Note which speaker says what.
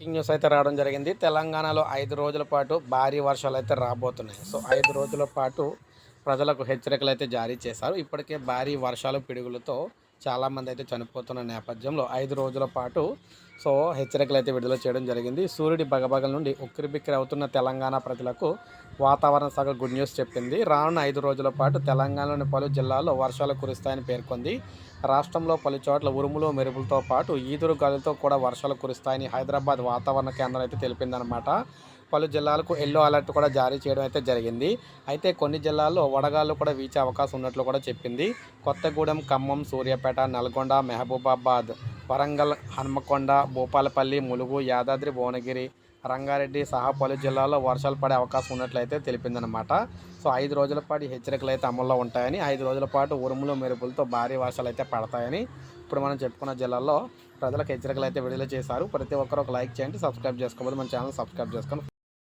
Speaker 1: Breaking news అయితే రావడం జరిగింది. తెలంగాణలో ఐదు రోజుల పాటు భారీ వర్షాలు అయితే రాబోతున్నాయి. సో ఐదు రోజుల పాటు ప్రజలకు హెచ్చరికలు అయితే జారీ చేశారు. ఇప్పటికే భారీ వర్షాలు పిడుగులతో చాలామంది అయితే చనిపోతున్న నేపథ్యంలో ఐదు రోజుల పాటు సో హెచ్చరికలు అయితే విడుదల చేయడం జరిగింది. సూర్యుడి బగబగల నుండి ఉక్కిరిబిక్కిరి అవుతున్న తెలంగాణ ప్రజలకు వాతావరణ శాఖ గుడ్ న్యూస్ చెప్పింది. రానున్న ఐదు రోజుల పాటు తెలంగాణలోని పలు జిల్లాల్లో వర్షాలు కురుస్తాయని పేర్కొంది. రాష్ట్రంలో పలు చోట్ల ఉరుములు మెరుపులతో పాటు ఈదురు గాలితో కూడా వర్షాలు కురుస్తాయని హైదరాబాద్ వాతావరణ కేంద్రం అయితే తెలిపిందనమాట పలు జిల్లాలకు ఎల్లో అలర్ట్ కూడా జారీ చేయడం అయితే జరిగింది. అయితే కొన్ని జిల్లాల్లో వడగాళ్ళు కూడా వీచే అవకాశం ఉన్నట్లు కూడా చెప్పింది. కొత్తగూడెం ఖమ్మం సూర్యాపేట నల్గొండ మెహబూబాబాద్ వరంగల్ హన్మకొండ భూపాలపల్లి ములుగు యాదాద్రి భువనగిరి రంగారెడ్డి సహా పలు జిల్లాల్లో వర్షాలు పడే అవకాశం ఉన్నట్లయితే తెలిపిందనమాట సో ఐదు రోజుల పాటు హెచ్చరికలు అయితే అమల్లో ఉంటాయని ఐదు రోజుల పాటు ఉరుములు మెరుపులతో భారీ వర్షాలు అయితే పడతాయని ఇప్పుడు మనం చెప్పుకున్న జిల్లాల్లో ప్రజలకు హెచ్చరికలు అయితే విడుదల చేశారు. ప్రతి ఒక్కరు ఒక లైక్ చేయండి సబ్స్క్రైబ్ చేసుకోబోదు మన ఛానల్ సబ్స్క్రైబ్ చేసుకొని